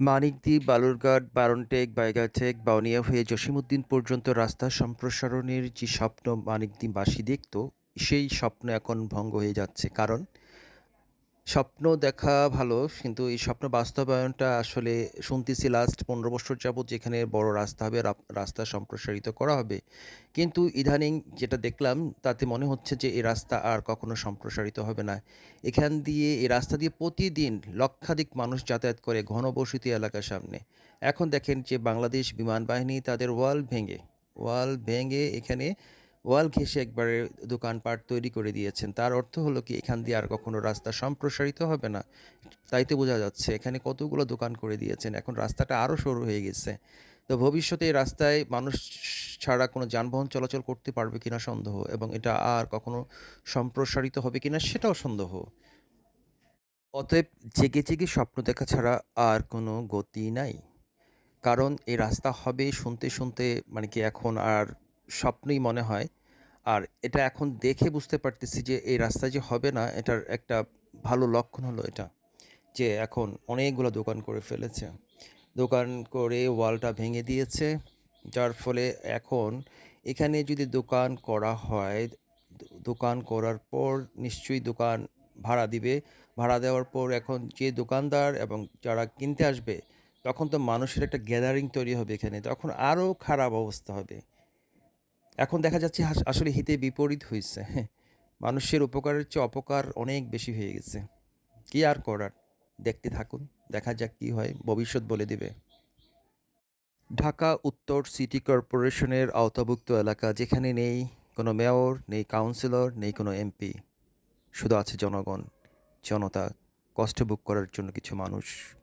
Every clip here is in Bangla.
মানিকদ্বীপ, বালুরঘাট, বারনটেক, বাইগাটেক, বাউনিয়া হয়ে জসিমুদ্দিন পর্যন্ত রাস্তা সম্প্রসারণের যে স্বপ্ন মানিকদ্বীপবাসী দেখত, সেই স্বপ্ন এখন ভঙ্গ হয়ে যাচ্ছে। কারণ স্বপ্ন দেখা ভালো কিন্তু এই স্বপ্ন বাস্তবায়নটা আসলে শুনতেছি লাস্ট ১৫ বছর যাবৎ যেখানে বড় রাস্তা হবে, রাস্তা সম্প্রসারিত করা হবে। কিন্তু ইদানিং যেটা দেখলাম তাতে মনে হচ্ছে যে এই রাস্তা আর কখনো সম্প্রসারিত হবে না। এখান দিয়ে এই রাস্তা দিয়ে প্রতিদিন লক্ষাধিক মানুষ যাতায়াত করে ঘনবসতি এলাকার সামনে। এখন দেখেন যে বাংলাদেশ বিমান বাহিনী তাদের ওয়াল ভেঙে, ওয়াল ভেঙে এখানে ওয়াল ঘেঁষে একবারে দোকানপাট তৈরি করে দিয়েছেন। তার অর্থ হলো কি এখান দিয়ে আর কখনো রাস্তা সম্প্রসারিত হবে না। তাই তো বোঝা যাচ্ছে এখানে কতগুলো দোকান করে দিয়েছেন। এখন রাস্তাটা আরও সরু হয়ে গেছে। তো ভবিষ্যতে এই রাস্তায় মানুষ ছাড়া কোনো যানবাহন চলাচল করতে পারবে কিনা সন্দেহ এবং এটা আর কখনো সম্প্রসারিত হবে কিনা সেটাও সন্দেহ। অতএব জেগে, জেগে স্বপ্ন দেখা ছাড়া আর কোনো গতি নাই। কারণ এই রাস্তা হবে শুনতে, শুনতে মানে কি এখন আর স্বপ্নই মনে হয়। আর এটা এখন দেখে বুঝতে পারতেছি যে এই রাস্তা যে হবে না এটার একটা ভালো লক্ষণ হলো এটা। যে এখন অনেকগুলো দোকান করে ফেলেছে। দোকান করে ওয়ালটা ভেঙে দিয়েছে। যার ফলে এখন এখানে যদি দোকান করা হয়, দোকান করার পর নিশ্চয়ই দোকান ভাড়া দিবে। ভাড়া দেওয়ার পর এখন যে দোকানদার এবং যারা কিনতে আসবে তখন তো মানুষের একটা গ্যাদারিং তৈরি হবে এখানে। তখন আরও খারাপ অবস্থা হবে। এখন দেখা যাচ্ছে আসলে হিতে বিপরীত হয়েছে হ্যাঁ, মানুষের উপকারের চেয়ে অপকার অনেক বেশি হয়ে গেছে। কি আর করার? দেখতে থাকুন। দেখা যাক কি হয়। ভবিষ্যৎ বলে দিবে। ঢাকা উত্তর সিটি কর্পোরেশনের আওতাভুক্ত এলাকা যেখানে নেই কোনো মেয়র, নেই কাউন্সিলর, নেই কোনো এমপি। শুধু আছে জনগণ, জনতা, কষ্ট ভোগ করার জন্য কিছু মানুষ।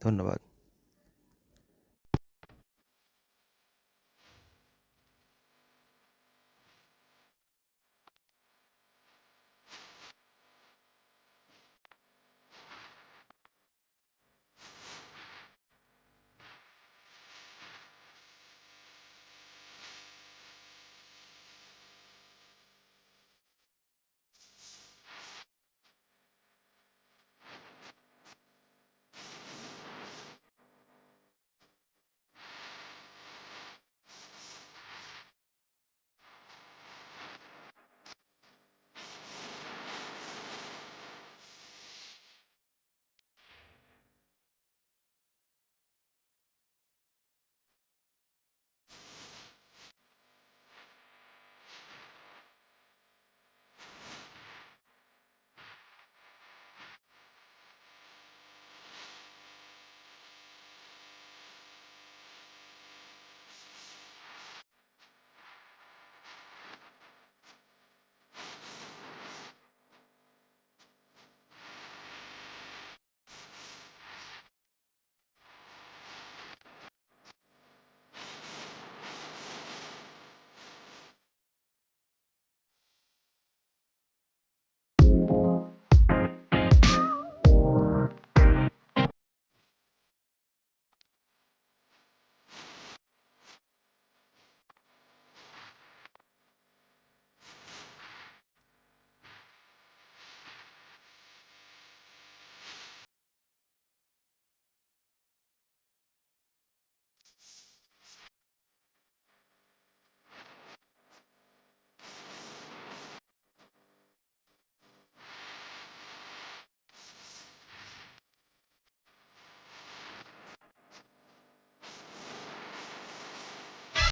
ধন্যবাদ।